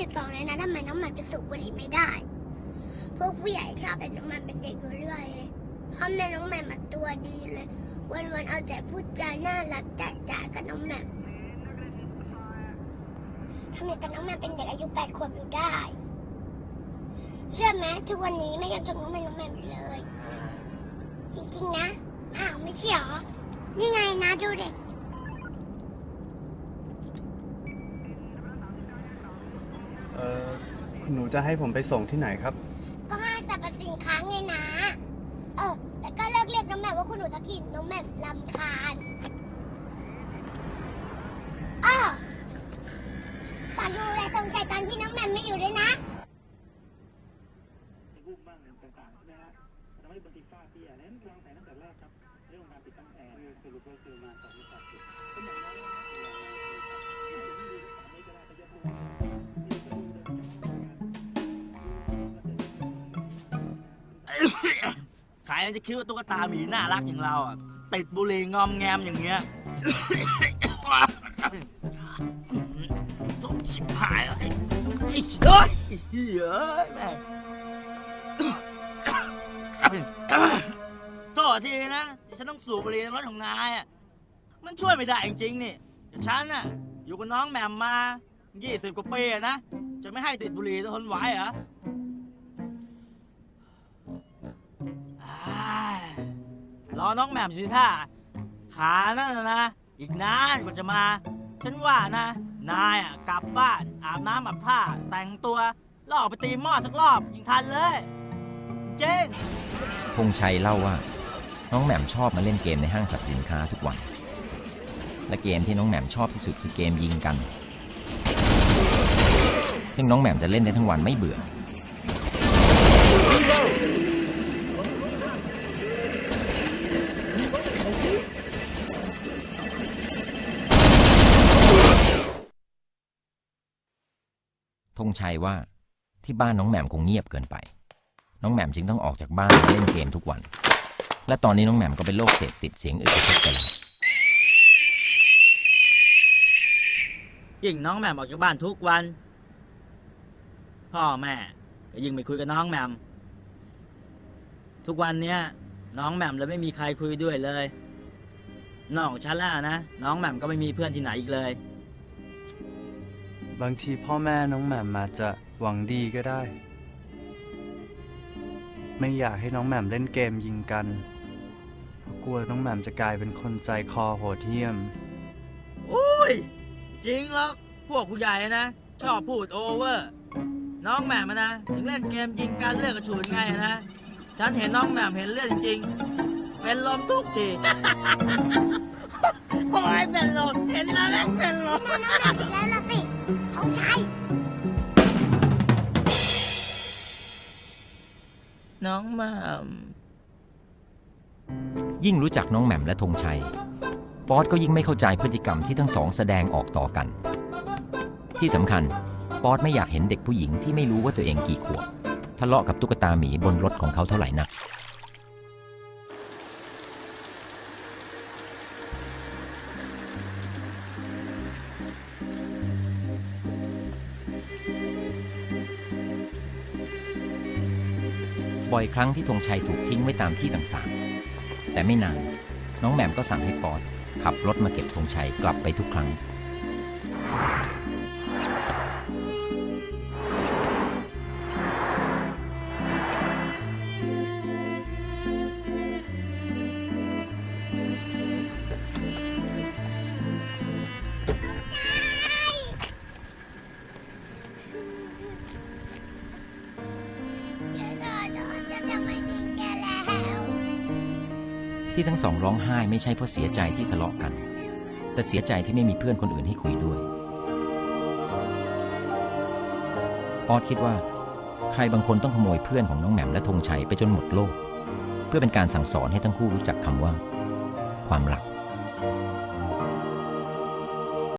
สิบสองเลยนะทำไมน้องแม่มจะสูบบุหรี่ไม่ได้ พวกผู้ใหญ่ชอบเป็นน้องแม่มเป็นเด็กอยู่เรื่อยเลยพ่อแม่น้องแม่มาตัวดีเลย วันวันๆเอาแต่พูดจาน่ารักจ๋าจ๋ากับน้องแม่มทำไมกับน้องแม่มเป็นเด็กอายุแปดขวบอยู่ได้ เชื่อไหมทุกวันนี้ไม่ยังชมน้องแม่น้องแม่มเลย จริงๆนะ อ้าวไม่ใช่หรอนี่ไงนะดูเด็ก เอ่อคุณ หนูจะให้ผมไปส่งที่ไหนครับ ก็ห้างสรรพสินค้าไงนะ เออแต่ก็เลิกเรียกน้องแหม่มว่าคุณหนูทักทินน้องแหม่มลำคาญอ้อฝากดูแลตรงใจตอนที่น้องแหม่มไม่อยู่ด้วยนะ รูปบ้างต่างๆนะฮะทำให้บันทึกฝ้าเตี้ยนั้นวางแผนตั้งแต่แรกครับ เรื่องการติดตั้งแอร์สรุปก็คือมาจาก ใครจะคิดว่าตุ๊กตาหมีน่ารักอย่างเราอะติดบุหรี่งอมแงมอย่างเงี้ยสมชิบหายเลยไอ้เฮ้ยเฮ้ยแม่งโทษทีนะที่ฉันต้องสูบบุหรี่ในรถของนายอะมันช่วยไม่ได้จริงๆนี่ฉันน่ะอยู่กับน้องแหม่มมา 20 กว่าปีนะ จะไม่ให้ติดบุหรี่จะทนไหวเหรอ รอน้องแหม่มสิท่าขานั่นน่ะนะ อีกนานกว่าจะมา ฉันว่านะ นายอะกลับบ้านอาบน้ำอาบท่า แต่งตัวแล้วออกไปตีหม้อสักรอบยังทันเลย เจ๊งธงชัยเล่าว่า น้องแหม่มชอบมาเล่นเกมในห้างสรรพสินค้าทุกวัน และเกมที่น้องแหม่มชอบที่สุดคือเกมยิงกัน ซึ่งน้องแหม่มจะเล่นได้ทั้งวันไม่เบื่อ งชัยว่าที่บ้านน้องแหม่มคงเงียบเกินไป น้องแหม่มจึงต้องออกจากบ้านมาเล่นเกมทุกวัน และตอนนี้น้องแหม่มก็เป็นโรคเสพติดเสียงอึกทึกไปแล้วยิ่งน้องแหม่มออกจากบ้านทุกวัน พ่อแม่ก็ยิ่งไม่คุยกับน้องแหม่มทุกวันเนี้ยน้องแหม่มเลยไม่มีใครคุยด้วยเลย นอกจากฉันแล้วนะ น้องแหม่มก็ไม่มีเพื่อนที่ไหนอีกเลย บางทีพ่อแม่น้องแหม่มมาจะหวังดีก็ได้ ไม่อยากให้น้องแหม่มเล่นเกมยิงกัน เพราะกลัวน้องแหม่มจะกลายเป็นคนใจคอโหดเหี้ยม โอ้ย จริงหรอกพวกผู้ใหญ่นะ ชอบพูดโอเวอร์ น้องแหม่มอะนะ ถึงเล่นเกมยิงกันเลือกกระฉุนไงนะ ฉันเห็นน้องแหม่มเห็นเลือดจริงๆเป็นลมทุกที โอ้ยเป็นลมเห็นแล้วแม่งเป็นลมน้องแหม่มอีกแล้วละ น้องแหม่มยิ่งรู้จักน้องแหม่มและธงชัย ป๊อดก็ยิ่งไม่เข้าใจพฤติกรรมที่ทั้งสองแสดงออกต่อกัน ที่สำคัญ ป๊อดไม่อยากเห็นเด็กผู้หญิงที่ไม่รู้ว่าตัวเองกี่ขวบทะเลาะกับตุ๊กตาหมีบนรถของเขาเท่าไหร่นัก บ่อยครั้งที่ธงชัยถูกทิ้งไว้ตามที่ต่างๆ แต่ไม่นานน้องแหม่มก็สั่งให้ปอดขับรถมาเก็บธงชัยกลับไปทุกครั้ง ที่ทั้งสองร้องไห้ไม่ใช่เพราะเสียใจที่ทะเลาะกัน แต่เสียใจที่ไม่มีเพื่อนคนอื่นให้คุยด้วยปอดคิดว่า ใครบางคนต้องขโมยเพื่อนของน้องแหม่มและธงชัยไปจนหมดโลก เพื่อเป็นการสั่งสอนให้ทั้งคู่รู้จักคำว่า ความรัก